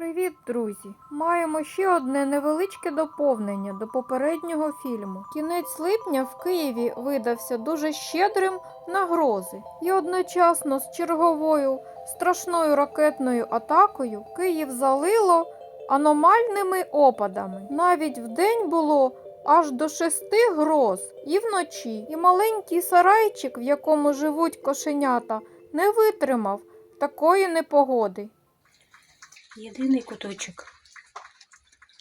Привіт, друзі! Маємо ще одне невеличке доповнення до попереднього фільму. Кінець липня в Києві видався дуже щедрим на грози, і одночасно з черговою страшною ракетною атакою Київ залило аномальними опадами. Навіть вдень було аж до шести гроз, і вночі, і маленький сарайчик, в якому живуть кошенята, не витримав такої непогоди. Єдиний куточок,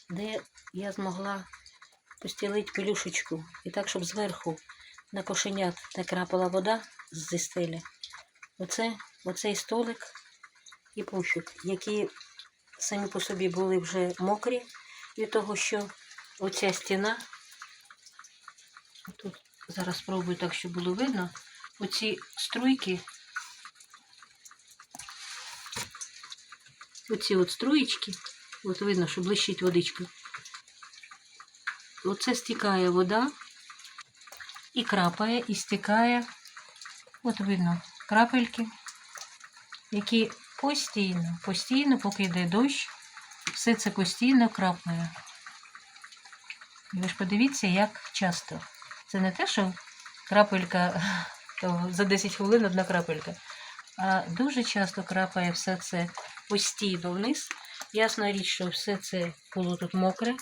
де я змогла постілити пелюшечку. І так, щоб зверху на кошенят не крапала вода зі стелі. Оце, оцей столик і пуфік, які самі по собі були вже мокрі від того, що оця стіна, тут зараз спробую так, щоб було видно, оці струйки оці от струєчки, от видно, що блищить водичка. Оце стікає вода і крапає, і стікає. От видно крапельки, які постійно, постійно, поки йде дощ, все це постійно крапає. І ви ж подивіться, як часто. Це не те, що крапелька то за 10 хвилин одна крапелька. А дуже часто крапає все це постійно вниз. Ясна річ, що все це було тут мокре.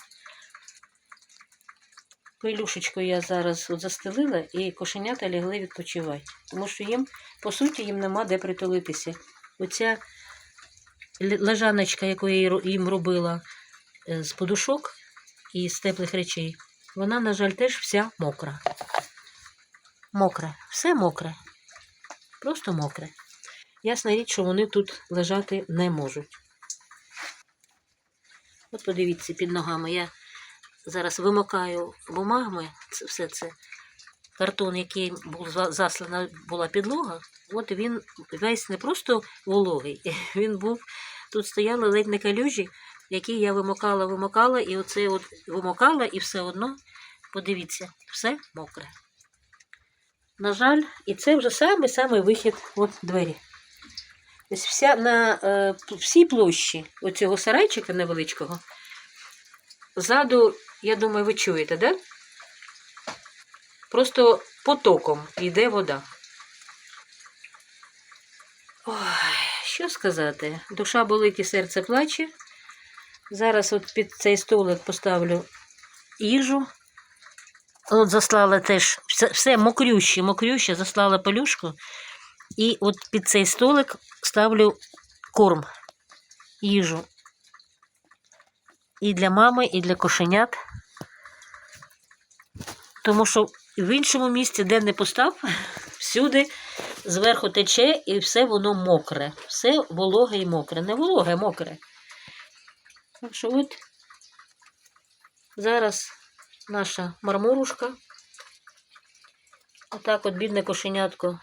Пилюшечку я зараз от застелила і кошенята лягли відпочивати. Тому що їм, по суті, їм нема де притулитися. Оця лежаночка, яку я їм робила е, з подушок і з теплих речей, вона, на жаль, теж вся мокра. Мокре, все мокре. Просто мокре. Ясна річ, що вони тут лежати не можуть. От подивіться, під ногами я зараз вимокаю бумагами це, все це. Картон, який був заслана була підлога, от він весь не просто вологий, він був, тут стояли ледь не калюжі, які я вимокала, вимокала, і оце от вимокала, і все одно, подивіться, все мокре. На жаль, і це вже самий-самий вихід от двері. Ось вся на е, всій площі оцього сарайчика невеличкого. Ззаду, я думаю, ви чуєте, да? Просто потоком йде вода. Ой, що сказати? Душа болить і серце плаче. Зараз от під цей столик поставлю їжу. От заслала теж все, все мокрюще, мокрюще, заслала пелюшку. І от під цей столик ставлю корм, їжу. І для мами, і для кошенят. Тому що в іншому місці, де не постав, всюди зверху тече і все воно мокре. Все вологе і мокре. Не вологе, мокре. Так що от зараз наша мармурушка. Отак от бідне кошенятко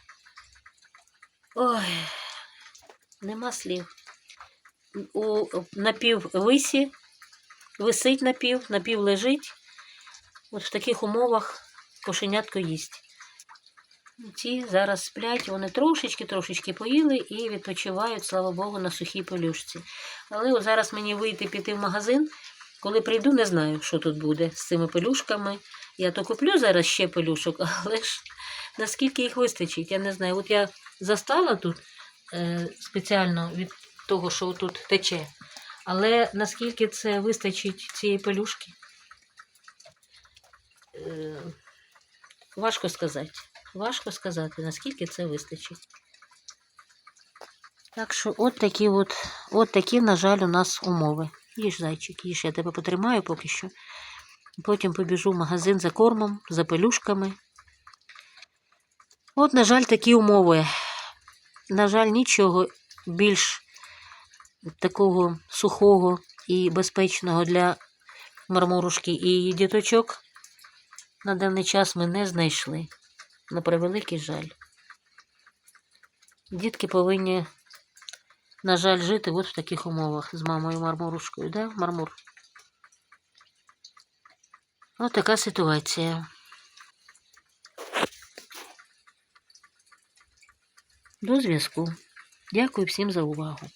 Ой, нема слів. У напіввисі, висить напів, напів лежить. От в таких умовах кошенятко їсть. Ці зараз сплять, вони трошечки-трошечки поїли і відпочивають, слава Богу, на сухій пелюшці. Але от зараз мені вийти піти в магазин. Коли прийду, не знаю, що тут буде з цими пелюшками. Я то куплю зараз ще пелюшок, але ж наскільки їх вистачить, я не знаю. От я застала тут е, спеціально від того, що тут тече. Але наскільки це вистачить цієї пелюшки, е, важко сказати. Важко сказати, наскільки це вистачить. Так що от такі, от, от такі, на жаль, у нас умови. Їж, зайчик, їж, я тебе потримаю поки що. Потім побіжу в магазин за кормом, за пелюшками. От, на жаль, такі умови. На жаль, нічого більш такого сухого і безпечного для мармурушки і її діточок на даний час ми не знайшли. На превеликий жаль. Дітки повинні, на жаль, жити от в таких умовах з мамою мармурушкою, да, мармур? Ось така ситуація. До зв'язку. Дякую всім за увагу.